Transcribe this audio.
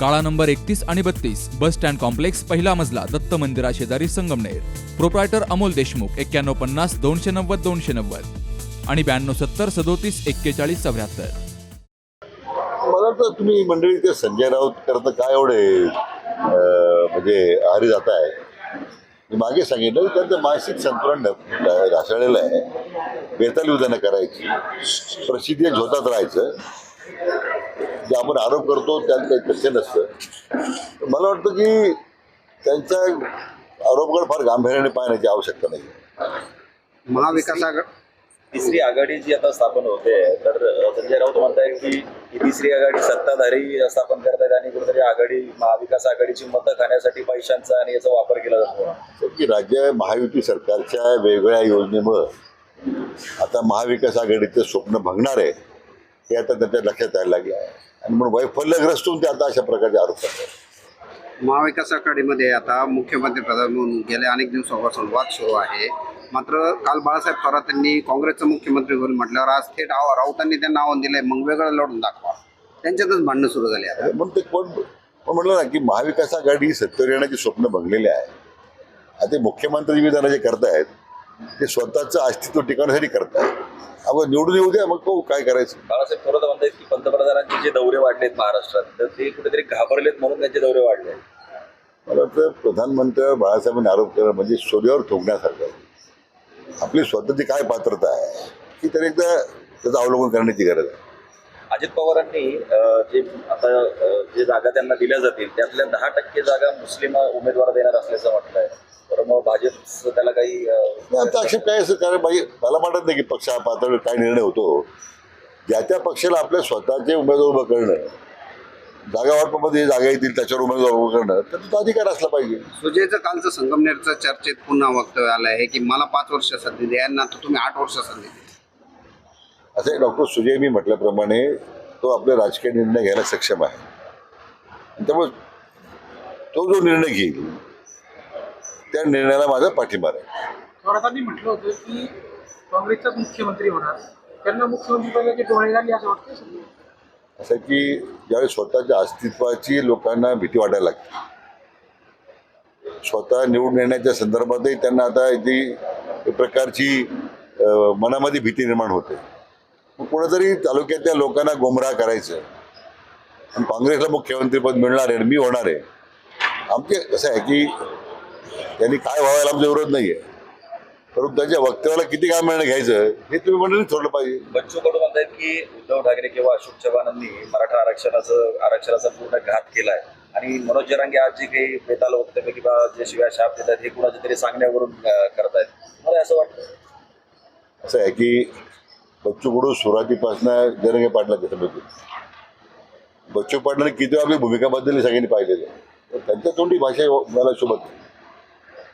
काळा नंबर एकतीस आणि बत्तीस बस स्टँड कॉम्प्लेक्स पहिला मजला दत्त मंदिरा शेजारी संगमनेर. प्रोप्रायटर अमोल देशमुख एक्क्याण्णव पन्नास दोनशे नव्वद दोनशे नव्वद. आणि ब्याण्णव सत्तर सदोतीस एक्केचाळीस चौऱ्याहत्तर. मला तर तुम्ही मंडळी ते संजय राऊत करता काय एवढे म्हणजे आहारी जात आहे? मी मागे सांगितलं त्यांचं मानसिक संतुलन घासळलेलं ढासळलेलं आहे. बेताल विधानं करायची. प्रसिद्धी झोतात राहायचं. जे आपण आरोप करतो त्यात काही तथ्य नसतं. मला वाटतं की त्यांच्या आरोपकडे फार गांभीर्याने पाहण्याची आवश्यकता नाही. महाविकास आघाडी तिसरी आघाडी जी आता स्थापन होते तर संजय राऊत म्हणतायत की ही तिसरी आघाडी सत्ताधारी स्थापन करतायत आणि कुठेतरी आघाडी महाविकास आघाडीची मतं खाण्यासाठी पैशांचा आणि याचा वापर केला जातो. तर की राज्य महायुती सरकारच्या वेगवेगळ्या योजनेमुळं आता महाविकास आघाडीचं स्वप्न भंगणार आहे. हे आता त्यांच्या लक्षात यायला लागलं आहे. आणि म्हणून वैफल्यग्रस्त होऊन ते आता अशा प्रकारचे आरोप करतात. महाविकास आघाडीमध्ये आता मुख्यमंत्री प्रधान म्हणून गेल्या अनेक दिवसापासून वाद सुरू आहे. मात्र काल बाळासाहेब थोरात यांनी काँग्रेसचा मुख्यमंत्री होईल म्हटल्यावर आज थेट आव राऊतांनी त्यांना आव्हान दिलंय मग वेगळं लढून दाखवा. त्यांच्यातच भांडणं सुरू झाली आता. म्हणून ते कोण पण म्हटलं ना की महाविकास आघाडी सत्तेवर येण्याची स्वप्न भंगलेले आहे. आता मुख्यमंत्री विधान जे करतायत ते स्वतःचं अस्तित्व टिकवण्यासाठी करतायत आपण निवडून येऊ द्या मग पाहू काय करायचं. बाळासाहेब थोरात म्हणतायत की पंतप्रधानांचे जे दौरे वाढलेत महाराष्ट्रात तर ते कुठेतरी घाबरलेत म्हणून त्यांचे दौरे वाढले. मला वाटतं प्रधानमंत्र्यावर बाळासाहेबांनी आरोप करणं म्हणजे सूर्यावर थोकण्यासारखं आहे. आपली स्वतःची काय पात्रता आहे की तर एकदा त्याचं अवलोकन करण्याची गरज आहे. अजित पवारांनी जे आता जे जागा त्यांना दिल्या जातील त्यातल्या दहा टक्के जागा मुस्लिम उमेदवार देणार असल्याचं म्हटलंय. तर मग भाजप त्याला काही आता असे काय असं कारण पाहिजे मला वाटत नाही की पक्ष पातळीवर काय निर्णय होतो. ज्या त्या पक्षाला आपल्या स्वतःचे उमेदवार उभं करणं जागा वाटपामध्ये जागा येतील त्याच्यावर उमेदवार उभं करणं तर तो अधिकार असला पाहिजे. सुजयचं कालचं संगमनेरचं चर्चेत पुन्हा वक्तव्य आलं आहे की मला पाच वर्ष संधी द्या यांना तर तुम्ही आठ वर्ष संधी द्या. असं डॉक्टर सुजय मी म्हटल्याप्रमाणे तो आपले राजकीय निर्णय घ्यायला सक्षम आहे. त्यामुळे तो जो निर्णय घेईल त्या निर्णयाला माझा पाठिंबा आहे थोरातांनी म्हटलं होतं की काँग्रेसचाच मुख्यमंत्री होणार. त्यांना मुख्यमंत्री डोळे लागली असं वाटतं. असं की ज्यावेळी स्वतःच्या अस्तित्वाची लोकांना भीती वाटायला लागते. स्वतः निवडून येण्याच्या संदर्भातही त्यांना आता एक प्रकारची मनामध्ये भीती निर्माण होते. मग कोणीतरी तालुक्यातल्या लोकांना गोमराह करायचं. आणि काँग्रेसला मुख्यमंत्रीपद मिळणार आहे आणि मी होणार आहे. आमचे कसं आहे की त्यांनी काय व्हायला आमचा विरोध नाही आहे परंतु त्यांच्या वक्तव्याला किती काय मिळणं घ्यायचं हे तुम्ही मंडळी ठरलं पाहिजे. बच्चू कडू म्हणतायत की उद्धव ठाकरे किंवा अशोक चव्हाणांनी मराठा आरक्षणाचं आरक्षणाचा पूर्ण घात केलाय. आणि मनोज जरांगे आज जे काही बेताल वक्तव्य किंवा जे शिवाय शाप देतात हे कुणाच्या तरी सांगण्यावरून अं, करतायत. मला असं वाटतं? असं आहे की बच्चू कडू सुरुवातीपासून जरंगे पाटला त्याचं बघू बच्चू पाटलाने किती आपली भूमिका बदलली सगळ्यांनी पाहिलेलं. त्यांच्या तोंडी भाषा मला शोभत नाही.